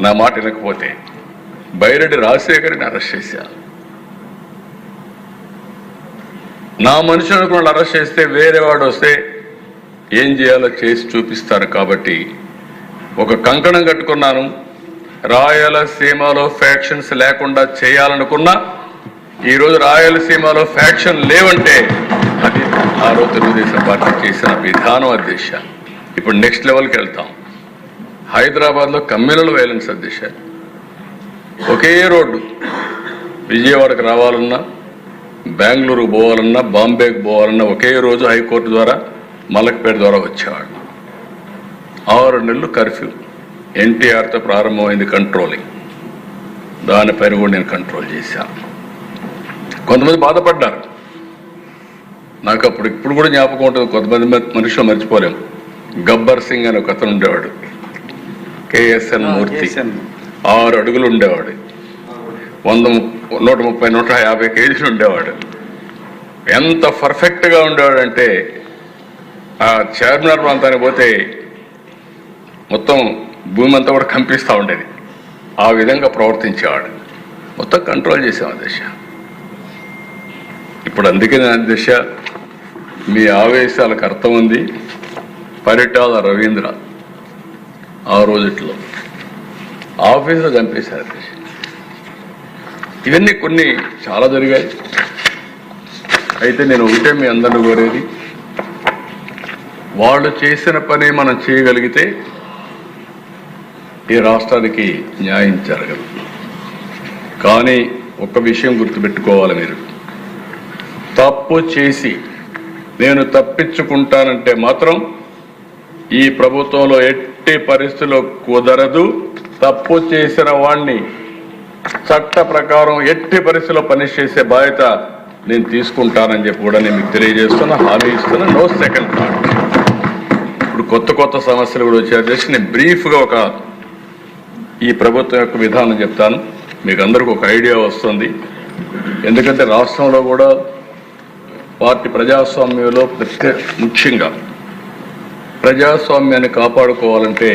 నా మాట వినకపోతే బైరెడ్డి రాజశేఖర్ని అరెస్ట్ చేశారు నా మనుషులు కూడా అరెస్ట్ చేస్తే వేరే వాడు వస్తే ఏం చేయాలో చేసి చూపిస్తారు కాబట్టి ఒక కంకణం కట్టుకున్నాను. రాయలసీమలో ఫ్యాక్షన్స్ లేకుండా చేయాలనుకున్నా ఈరోజు రాయలసీమలో ఫ్యాక్షన్ లేవంటే అది ఆ రోజు తెలుగుదేశం పార్టీ చేసిన విధానం అధ్యక్ష ఇప్పుడు నెక్స్ట్ లెవెల్కి వెళ్తాం. హైదరాబాద్లో కమ్యూనల్ వైలెన్స్ అధ్యక్ష ఒకే రోడ్డు. విజయవాడకు రావాలన్నా బెంగళూరు పోవాలన్నా బాంబేకి పోవాలన్నా ఒకే రోజు హైకోర్టు ద్వారా మలక్పేట ద్వారా వచ్చేవాడు ఆరు నెలలు కర్ఫ్యూ. ఎన్టీఆర్తో ప్రారంభమైంది కంట్రోలింగ్ దానిపైన కూడా నేను కంట్రోల్ చేశాను కొంతమంది బాధపడ్డారు. నాకు అప్పుడు ఇప్పుడు కూడా జ్ఞాపకం ఉంటుంది కొంతమంది మనుషులు మర్చిపోలేము. గబ్బర్ సింగ్ అని ఒక అతను ఉండేవాడు. కేఎస్ఎన్ మూర్తి. ఆరు అడుగులు ఉండేవాడు. వంద నూట ముప్పై నూట యాభై కేజీలు ఉండేవాడు. ఎంత పర్ఫెక్ట్గా ఉండేవాడంటే ఆ చార్మినార్ ప్రాంతానికి పోతే మొత్తం భూమి అంతా కూడా కంపిస్తూ ఉండేది. ఆ విధంగా ప్రవర్తించేవాడు. మొత్తం కంట్రోల్ చేసాం దశ. ఇప్పుడు అందుకే నా దిశ మీ ఆవేశాలకు అర్థం ఉంది. పరిటాల రవీంద్ర. ఆ రోజుట్లో. ఆఫీసులో చంపేశారు. ఇవన్నీ కొన్ని చాలా జరిగాయి. అయితే నేను ఒకటే మీ అందరిని కోరేది. వాళ్ళు చేసిన పని మనం చేయగలిగితే ఈ రాష్ట్రానికి న్యాయం జరగదు. కానీ ఒక విషయం గుర్తుపెట్టుకోవాలి మీరు. తప్పు చేసి నేను తప్పించుకుంటానంటే మాత్రం ఈ ప్రభుత్వంలో ఎట్టి పరిస్థితుల్లో కుదరదు. తప్పు చేసిన వాణ్ణి చట్ట ప్రకారం ఎట్టి పరిస్థితుల్లో పనిచేసే బాధ్యత నేను తీసుకుంటానని చెప్పి కూడా నేను మీకు తెలియజేస్తున్నా. హామీ ఇస్తున్నా. No second thought. ఇప్పుడు కొత్త కొత్త సమస్యలు కూడా వచ్చారు చేసి నేను బ్రీఫ్గా ఒక ఈ ప్రభుత్వం యొక్క విధానం చెప్తాను. మీకు అందరికీ ఒక ఐడియా వస్తుంది. ఎందుకంటే రాష్ట్రంలో కూడా పార్టీ ప్రజాస్వామ్యంలో ప్రత్యే ముఖ్యంగా ప్రజాస్వామ్యాన్ని కాపాడుకోవాలంటే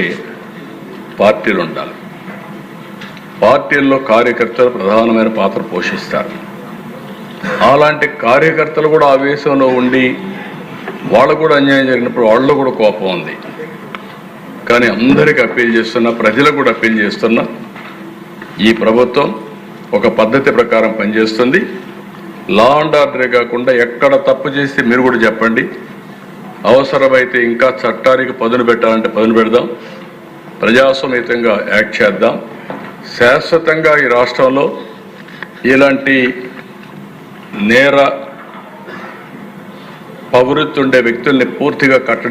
పార్టీలు ఉండాలి పార్టీల్లో కార్యకర్తలు ప్రధానమైన పాత్ర పోషిస్తారు. అలాంటి కార్యకర్తలు కూడా ఆవేశంలో ఉండి వాళ్ళకు కూడా అన్యాయం జరిగినప్పుడు వాళ్ళలో కూడా కోపం ఉంది. కానీ అందరికీ అప్పీల్ చేస్తున్నా ప్రజలకు కూడా అప్పీల్ చేస్తున్నా ఈ ప్రభుత్వం ఒక పద్ధతి ప్రకారం పనిచేస్తుంది. లా అండ్ ఆర్డరే కాకుండా ఎక్కడ తప్పు చేస్తే మీరు కూడా చెప్పండి. అవసరమైతే ఇంకా చట్టానికి పదును పెట్టాలంటే పదును పెడదాం. ప్రజాస్వామ్యతంగా యాక్ట్ చేద్దాం. శాశ్వతంగా ఈ రాష్ట్రంలో ఇలాంటి నేర పవృత్తి ఉండే వ్యక్తుల్ని పూర్తిగా కట్టడి